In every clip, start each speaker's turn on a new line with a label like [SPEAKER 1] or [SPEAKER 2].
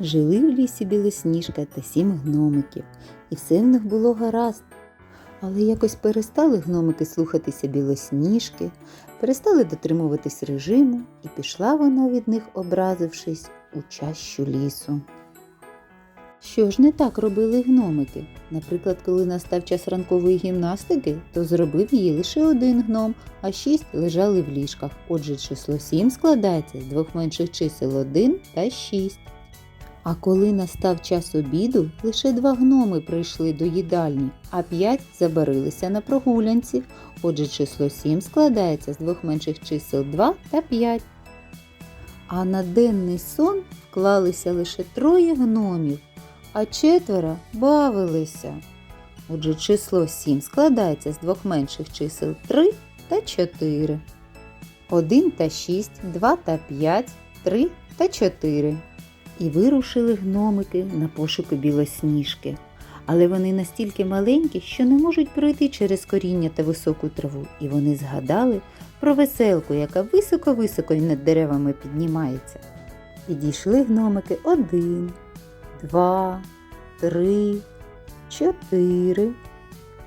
[SPEAKER 1] Жили в лісі білосніжка та сім гномиків, і все в них було гаразд. Але якось перестали гномики слухатися білосніжки, перестали дотримуватись режиму, і пішла вона від них, образившись, у чащу лісу. Що ж не так робили гномики? Наприклад, коли настав час ранкової гімнастики, то зробив її лише один гном, а шість лежали в ліжках. Отже, число сім складається з двох менших чисел один та шість. А коли настав час обіду, лише два гноми прийшли до їдальні, а п'ять забарилися на прогулянці. Отже, число сім складається з двох менших чисел 2 та 5. А на денний сон вклалися лише троє гномів, а четверо бавилися. Отже, число 7 складається з двох менших чисел 3 та 4. 1 та 6, 2 та 5, 3 та 4. І вирушили гномики на пошуки білосніжки. Але вони настільки маленькі, що не можуть пройти через коріння та високу траву, і вони згадали про веселку, яка високо-високо над деревами піднімається. Підійшли гномики один, два, три, чотири,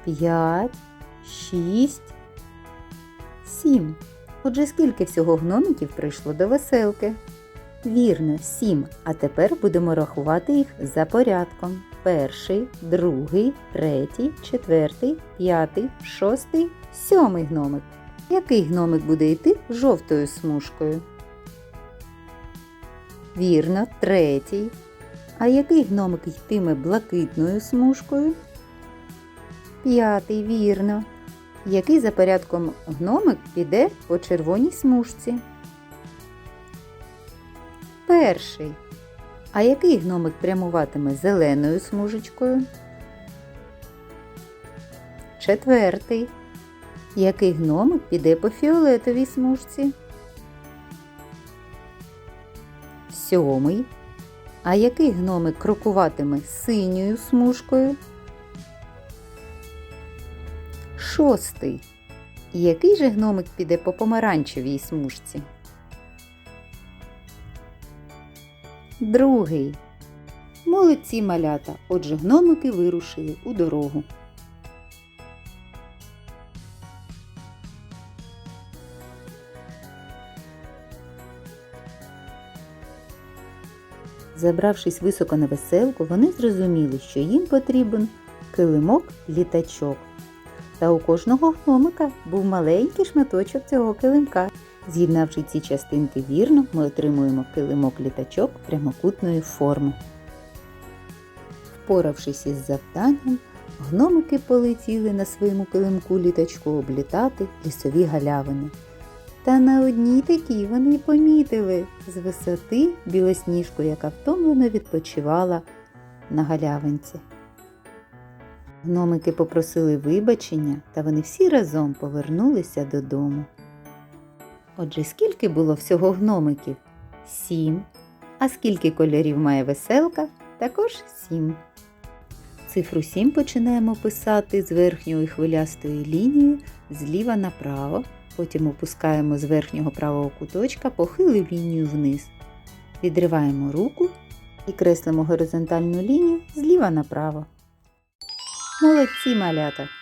[SPEAKER 1] п'ять, шість, сім. Отже, скільки всього гномиків прийшло до веселки? Вірно, сім. А тепер будемо рахувати їх за порядком. Перший, другий, третій, четвертий, п'ятий, шостий, сьомий гномик. Який гномик буде йти жовтою смужкою? Вірно, третій. А який гномик йтиме блакитною смужкою? П'ятий, вірно. Який за порядком гномик піде по червоній смужці? Перший. А який гномик прямуватиме зеленою смужечкою? Четвертий. Який гномик піде по фіолетовій смужці? Сьомий. А який гномик крокуватиме синьою смужкою? Шостий. Який же гномик піде по помаранчевій смужці? Другий. Молодці малята. Отже, гномики вирушили у дорогу. Забравшись високо на веселку, вони зрозуміли, що їм потрібен килимок-літачок. Та у кожного гномика був маленький шматочок цього килимка. З'єднавши ці частинки вірно, ми отримуємо килимок-літачок прямокутної форми. Впоравшись із завданням, гномики полетіли на своєму килимку літачку облітати лісові галявини. Та на одній такій вони помітили з висоти білосніжку, яка втомлено відпочивала на галявинці. Гномики попросили вибачення, та вони всі разом повернулися додому. Отже, скільки було всього гномиків? Сім. А скільки кольорів має веселка? Також сім. Цифру 7 починаємо писати з верхньої хвилястої лінії зліва направо. Потім опускаємо з верхнього правого куточка похилу лінію вниз. Відриваємо руку і креслимо горизонтальну лінію зліва направо. Молодці малята!